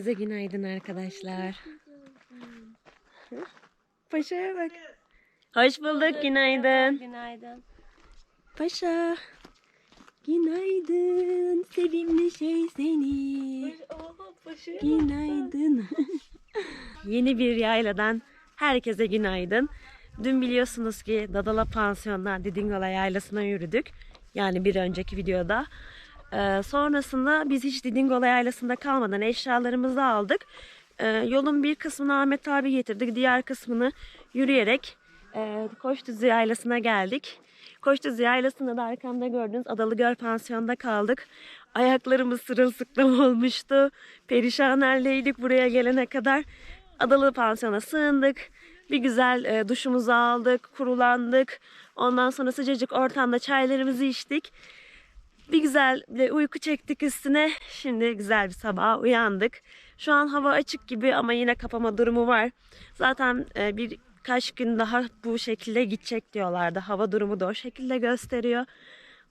Herkese günaydın arkadaşlar. Paşa'ya bak. Hoş bulduk, günaydın. Günaydın. Paşa. Günaydın, sevimli şey seni. Günaydın. Yeni bir yayladan herkese günaydın. Dün biliyorsunuz ki Dadala Pansiyon'dan Didingola Yaylası'na yürüdük. Yani bir önceki videoda. Ee, sonrasında biz hiç Didingola Yaylası'nda kalmadan eşyalarımızı aldık. Ee, yolun bir kısmını Ahmet abi getirdik. Diğer kısmını yürüyerek e, Koçdüzü Yaylası'na geldik. Koçdüzü Yaylası'nda da arkamda gördüğünüz Adalıgöl Pansiyon'da kaldık. Ayaklarımız sırılsıklam olmuştu. Perişan haldeydik buraya gelene kadar. Adalı Pansiyon'a sığındık. Bir güzel e, duşumuzu aldık, kurulandık. Ondan sonra sıcacık ortamda çaylarımızı içtik. Bir güzel bir uyku çektik üstüne. Şimdi güzel bir sabah uyandık. Şu an hava açık gibi ama yine kapama durumu var. Zaten e, birkaç gün daha bu şekilde gidecek diyorlardı. Hava durumu da o şekilde gösteriyor.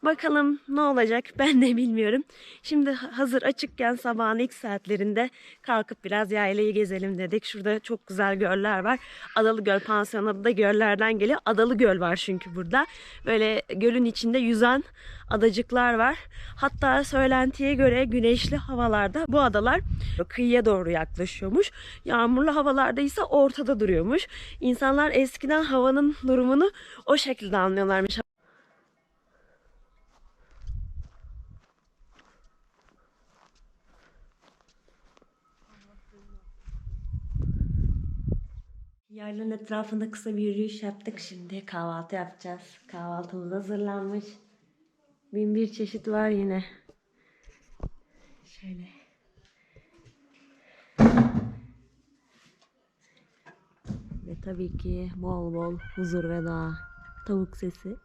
Bakalım ne olacak ben de bilmiyorum. Şimdi hazır açıkken sabahın ilk saatlerinde kalkıp biraz yaylayı gezelim dedik. Şurada çok güzel göller var. Adalı Göl pansiyonu da göllerden geliyor. Adalı Göl var çünkü burada. Böyle gölün içinde yüzen adacıklar var. Hatta söylentiye göre güneşli havalarda bu adalar kıyıya doğru yaklaşıyormuş. Yağmurlu havalarda ise ortada duruyormuş. İnsanlar eskiden havanın durumunu o şekilde anlıyorlarmış. Yaylanın etrafında kısa bir yürüyüş yaptık. Şimdi kahvaltı yapacağız. Kahvaltımız hazırlanmış. Bin bir çeşit var yine. Şöyle. Ve tabii ki bol bol huzur ve doğa. Tavuk sesi.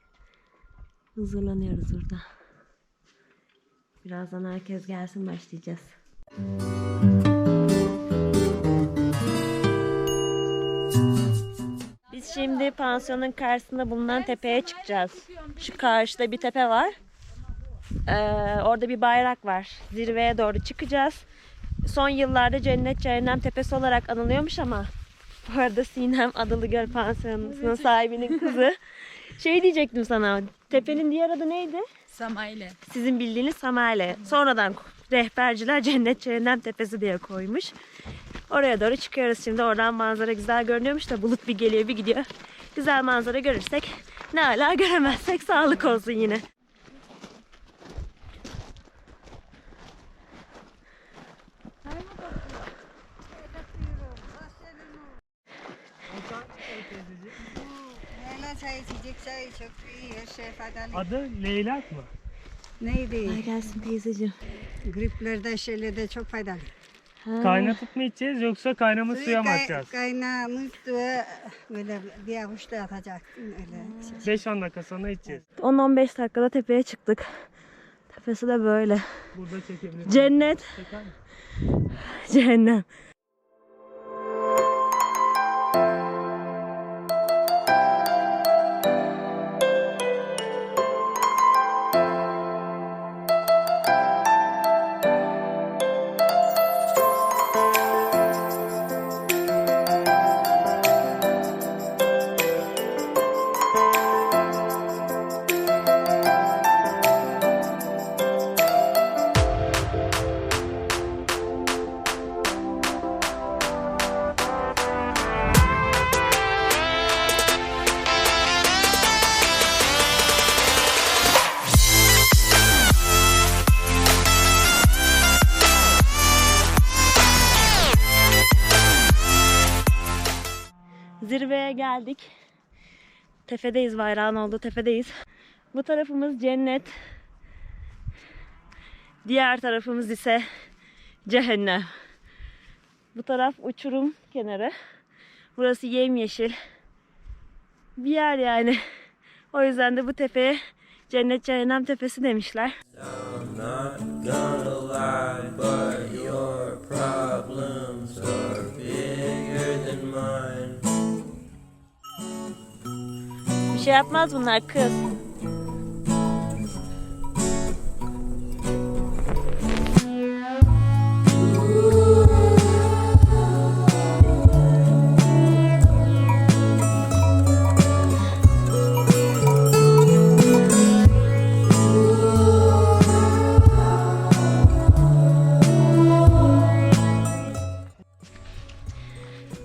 Huzurlanıyoruz burada. Birazdan herkes gelsin başlayacağız. Biz şimdi pansiyonun karşısında bulunan tepeye çıkacağız. Şu karşıda bir tepe var. Ee, orada bir bayrak var. Zirveye doğru çıkacağız. Son yıllarda Cennet Cehennem Tepesi olarak anılıyormuş ama bu arada Sinem Adalıgöl Pansiyonu'nun sahibinin kızı. Şey diyecektim sana. Tepenin diğer adı neydi? Samayle. Sizin bildiğiniz Samale. Sonradan rehberciler Cennet Cehennem Tepesi diye koymuş. Oraya doğru çıkıyoruz şimdi. Oradan manzara güzel görünüyormuş da bulut bir geliyor bir gidiyor. Güzel manzara görürsek ne ala göremezsek sağlık olsun yine. Leyla çay içecek çay çok iyi her şey faydalı. Adı Leylak mı? Neydi? Ay gelsin teyzeciğim. Griplerde şeylerde çok faydalı. Kaynatıp mı içeceğiz yoksa kaynamış suya mı atacağız? Kaynamış suya böyle bir avuç da atacak. Öyle. şey. 5-10 dakika sonra içeceğiz. 10-15 dakikada tepeye çıktık. Tepesi de böyle. Burada çekebiliriz. Cennet, Çeker misin? cehennem. Zirveye geldik. Tepedeyiz bayrağın olduğu tepedeyiz. Bu tarafımız cennet. Diğer tarafımız ise cehennem. Bu taraf uçurum kenarı. Burası yemyeşil. Bir yer yani. O yüzden de bu tepeye cennet cehennem tepesi demişler. I'm şey yapmaz bunlar kız.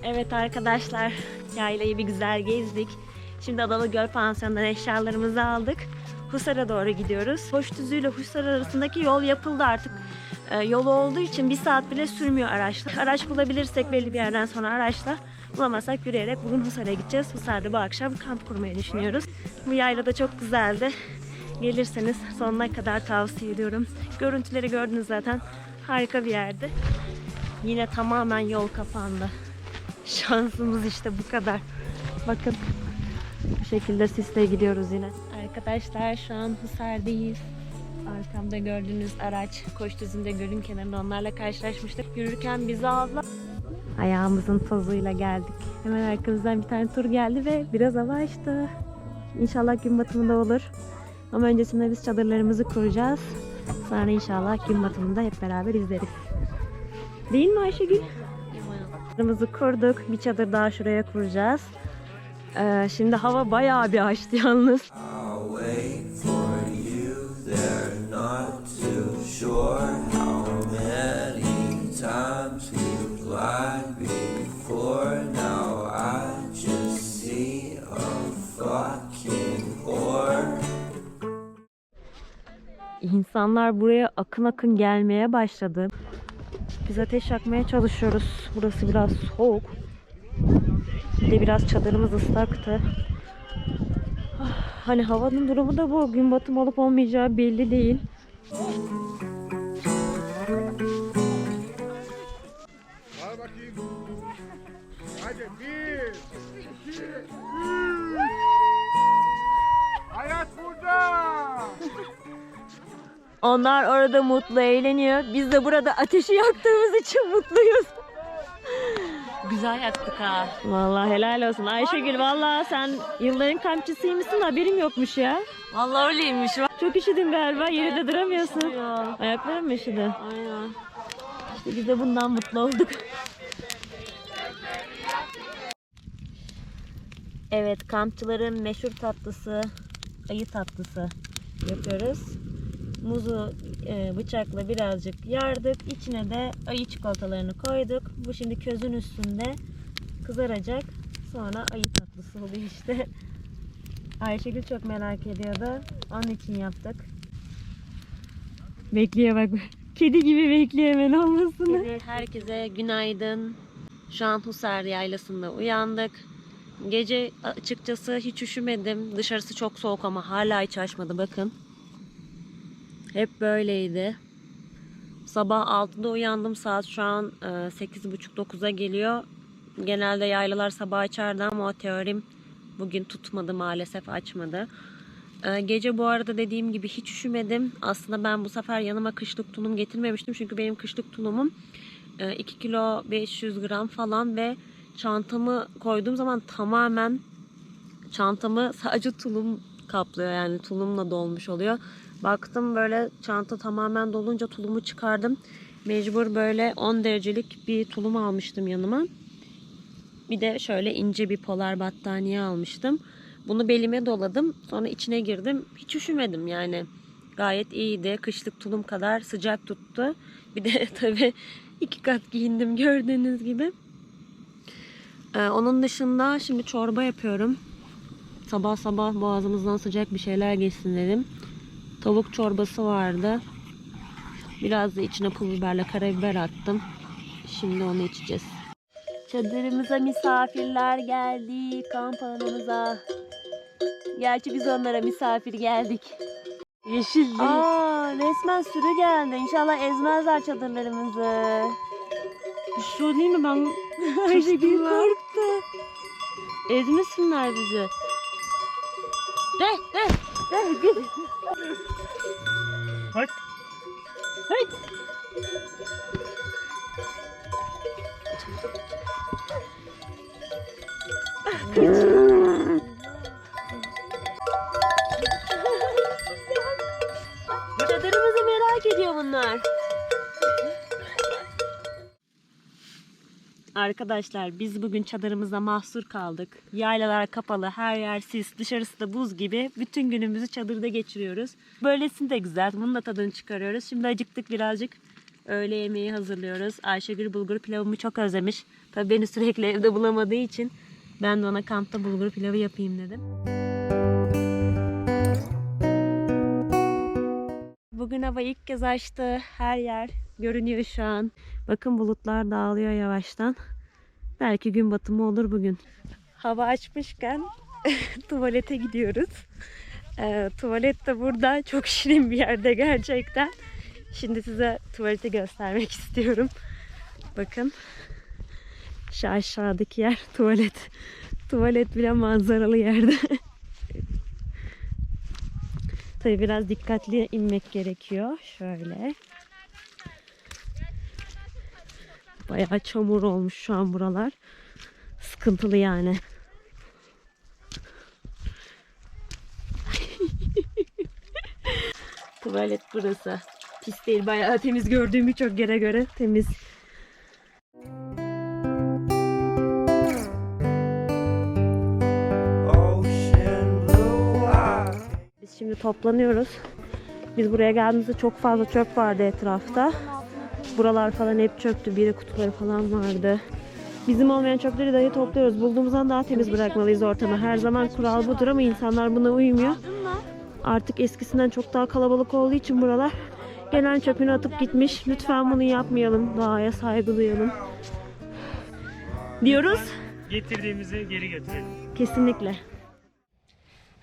Evet arkadaşlar yaylayı bir güzel gezdik. Şimdi Adalı Göl Pansiyonu'ndan eşyalarımızı aldık. Husar'a doğru gidiyoruz. Hoştüzü ile Husar arasındaki yol yapıldı artık. Ee, yol olduğu için bir saat bile sürmüyor araçla. Araç bulabilirsek belli bir yerden sonra araçla, bulamazsak yürüyerek bugün Husar'a gideceğiz. Husar'da bu akşam kamp kurmayı düşünüyoruz. Bu yayla da çok güzeldi. Gelirseniz sonuna kadar tavsiye ediyorum. Görüntüleri gördünüz zaten. Harika bir yerdi. Yine tamamen yol kapandı. Şansımız işte bu kadar. Bakın bu şekilde sisle gidiyoruz yine. Arkadaşlar şu an Hisar'dayız. Arkamda gördüğünüz araç Koçdüzü'nde gölün kenarında onlarla karşılaşmıştık. Yürürken bizi aldılar. Ayağımızın tozuyla geldik. Hemen arkamızdan bir tane tur geldi ve biraz hava açtı. İnşallah gün batımında olur. Ama öncesinde biz çadırlarımızı kuracağız. Sonra inşallah gün batımında hep beraber izleriz. Değil mi Ayşegül? Çadırımızı kurduk. Bir çadır daha şuraya kuracağız. Ee, şimdi hava bayağı bir açtı yalnız. İnsanlar buraya akın akın gelmeye başladı. Biz ateş yakmaya çalışıyoruz. Burası biraz soğuk. Bir de biraz çadırımız ıslaktı. Ah, Hani havanın durumu da bu. Gün batım olup olmayacağı belli değil. Al bakayım. Hadi bir, iki, üç. Hayat burada. Onlar orada mutlu eğleniyor. Biz de burada ateşi yaktığımız için mutluyuz. Güzel yaktık ha. Vallahi helal olsun. Ayşegül vallahi sen yılların kampçısıymışsın haberim yokmuş ya. Vallahi öyleymiş. Çok üşüdün galiba yerinde duramıyorsun. Ayakların mı üşüdü? Aynen. İşte biz de bundan mutlu olduk. Evet kampçıların meşhur tatlısı ayı tatlısı yapıyoruz. Muzu e, bıçakla birazcık yardık. İçine de ayı çikolatalarını koyduk. Bu şimdi közün üstünde kızaracak. Sonra ayı tatlısı oluyor işte. Ayşegül çok merak ediyordu. Onun için yaptık. Bekliyor bak. Kedi gibi bekliyor hemen olmasını. Herkese günaydın. Şu an Husar Yaylası'nda uyandık. Gece açıkçası hiç üşümedim. Dışarısı çok soğuk ama hala hiç açmadı bakın. Hep böyleydi. Sabah 6'da uyandım. Saat şu an e, 8.30-9'a geliyor. Genelde yaylalar sabah açardı ama o teorim bugün tutmadı maalesef açmadı. Ee, Gece bu arada dediğim gibi hiç üşümedim. Aslında ben bu sefer yanıma kışlık tulum getirmemiştim. Çünkü benim kışlık tulumum e, 2 kilo 500 gram falan ve çantamı koyduğum zaman tamamen çantamı sadece tulum kaplıyor. Yani tulumla dolmuş oluyor. Baktım böyle çanta tamamen dolunca tulumu çıkardım. Mecbur böyle 10 derecelik bir tulum almıştım yanıma. Bir de şöyle ince bir polar battaniye almıştım. Bunu belime doladım. Sonra içine girdim. Hiç üşümedim yani. Gayet iyiydi. Kışlık tulum kadar sıcak tuttu. Bir de tabii iki kat giyindim gördüğünüz gibi. Ee, onun dışında şimdi çorba yapıyorum. Sabah sabah boğazımızdan sıcak bir şeyler geçsin dedim. Tavuk çorbası vardı. Biraz da içine pul biberle karabiber attım. Şimdi onu içeceğiz. Çadırımıza misafirler geldi. Kamp alanımıza. Gerçi biz onlara misafir geldik. Yeşil Aa, resmen sürü geldi. İnşallah ezmezler çadırlarımızı. Bir şey mi ben Ayşegül lan. korktu. ezmesinler bizi. De de de git. Bak. Çadırımızı Arkadaşlar biz bugün çadırımızda mahsur kaldık. Yaylalar kapalı, her yer sis, dışarısı da buz gibi. Bütün günümüzü çadırda geçiriyoruz. Böylesini de güzel. Bunun da tadını çıkarıyoruz. Şimdi acıktık birazcık. öğle yemeği hazırlıyoruz. Ayşegül bulgur pilavımı çok özlemiş. Tabii beni sürekli evde bulamadığı için ben de ona kampta bulgur pilavı yapayım dedim. Bugün hava ilk kez açtı. Her yer görünüyor şu an. Bakın bulutlar dağılıyor yavaştan. Belki gün batımı olur bugün. Hava açmışken tuvalete gidiyoruz. Ee, tuvalet de burada çok şirin bir yerde gerçekten. Şimdi size tuvaleti göstermek istiyorum. Bakın. Şu aşağıdaki yer tuvalet. Tuvalet bile manzaralı yerde. Tabii biraz dikkatli inmek gerekiyor. Şöyle. Bayağı çamur olmuş şu an buralar. Sıkıntılı yani. Tuvalet burası. Pis değil bayağı temiz gördüğüm birçok yere göre temiz. Biz şimdi toplanıyoruz. Biz buraya geldiğimizde çok fazla çöp vardı etrafta. Buralar falan hep çöktü. Biri kutuları falan vardı. Bizim olmayan çöpleri dahi topluyoruz. Bulduğumuzdan daha temiz bırakmalıyız ortamı. Her zaman kural budur ama insanlar buna uymuyor. Artık eskisinden çok daha kalabalık olduğu için buralar gelen çöpünü atıp gitmiş. Lütfen bunu yapmayalım. Doğaya saygı duyalım. Diyoruz. Getirdiğimizi geri götürelim. Kesinlikle.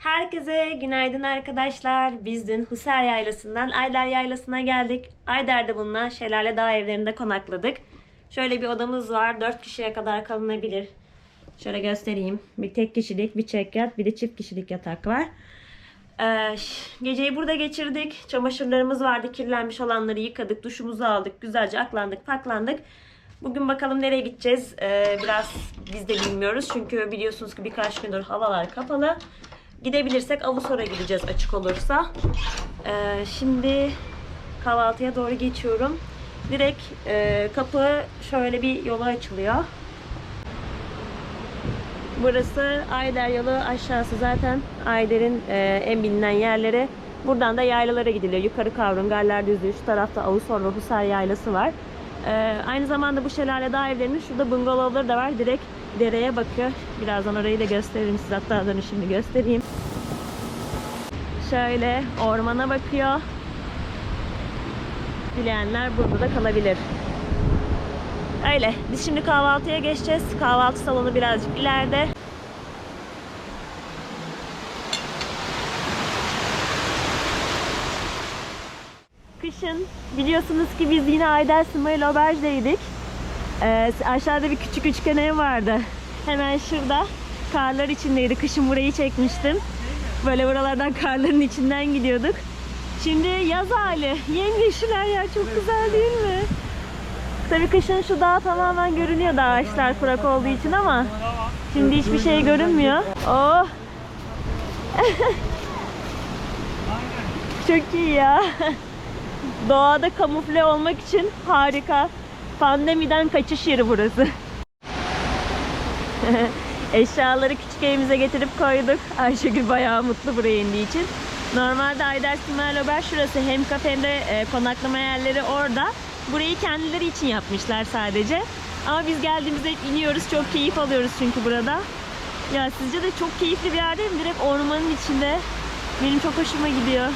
Herkese günaydın arkadaşlar. Biz dün Husar Yaylası'ndan Ayder Yaylası'na geldik. Ayder'de bulunan Şelale Dağ evlerinde konakladık. Şöyle bir odamız var. 4 kişiye kadar kalınabilir. Şöyle göstereyim. Bir tek kişilik, bir çekyat, bir de çift kişilik yatak var. Ee, geceyi burada geçirdik. Çamaşırlarımız vardı. Kirlenmiş olanları yıkadık. Duşumuzu aldık. Güzelce aklandık, paklandık. Bugün bakalım nereye gideceğiz. Ee, biraz biz de bilmiyoruz. Çünkü biliyorsunuz ki birkaç gündür havalar kapalı. Gidebilirsek Avusor'a gideceğiz açık olursa. Ee, şimdi kahvaltıya doğru geçiyorum. Direkt e, kapı şöyle bir yola açılıyor. Burası Ayder yolu aşağısı zaten Ayder'in e, en bilinen yerleri. Buradan da yaylalara gidiliyor. Yukarı Kavrun, Galler Düzlüğü, şu tarafta Avusor ve Husar yaylası var. E, aynı zamanda bu şelale dağ evlerinin şurada bungalovları da var. Direkt dereye bakıyor. Birazdan orayı da gösteririm size. Hatta şimdi göstereyim. Şöyle ormana bakıyor. Dileyenler burada da kalabilir. Öyle. Biz şimdi kahvaltıya geçeceğiz. Kahvaltı salonu birazcık ileride. Kışın biliyorsunuz ki biz yine Ayder Smile Auberge'deydik. Ee, aşağıda bir küçük üçgen ev vardı. Hemen şurada. Karlar içindeydi. Kışın burayı çekmiştim. Böyle buralardan karların içinden gidiyorduk. Şimdi yaz hali. Yemyeşil her yer çok güzel değil mi? Tabii kışın şu dağ tamamen görünüyor da ağaçlar kurak olduğu için ama şimdi hiçbir şey görünmüyor. Oh! Çok iyi ya. Doğada kamufle olmak için harika. Pandemiden kaçış yeri burası. Eşyaları küçük evimize getirip koyduk. Ayşegül bayağı mutlu buraya indiği için. Normalde Ayder Simel Ober şurası hem kafe hem de e, konaklama yerleri orada. Burayı kendileri için yapmışlar sadece. Ama biz geldiğimizde hep iniyoruz. Çok keyif alıyoruz çünkü burada. Ya sizce de çok keyifli bir yer değil mi? Direkt ormanın içinde. Benim çok hoşuma gidiyor.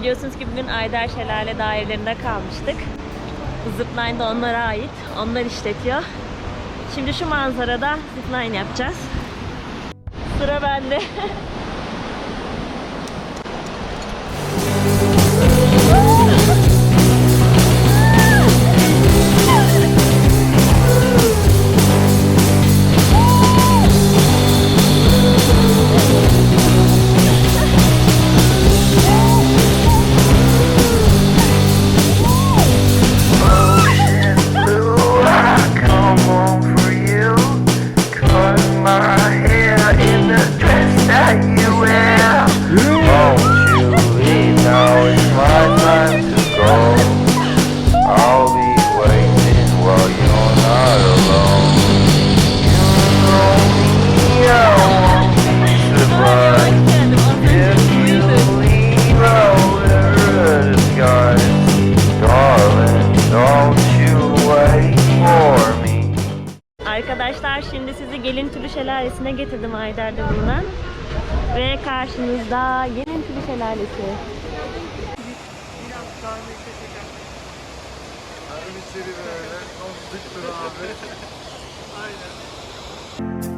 Biliyorsunuz ki bugün Ayder Şelale Dağ kalmıştık. Zipline de onlara ait. Onlar işletiyor. Şimdi şu manzarada zipline yapacağız. Sıra bende. Şelalesi'ne getirdim Ayder'de bulunan. Ve karşınızda Gelintülü Şelalesi. Dıktır abi. Aynen.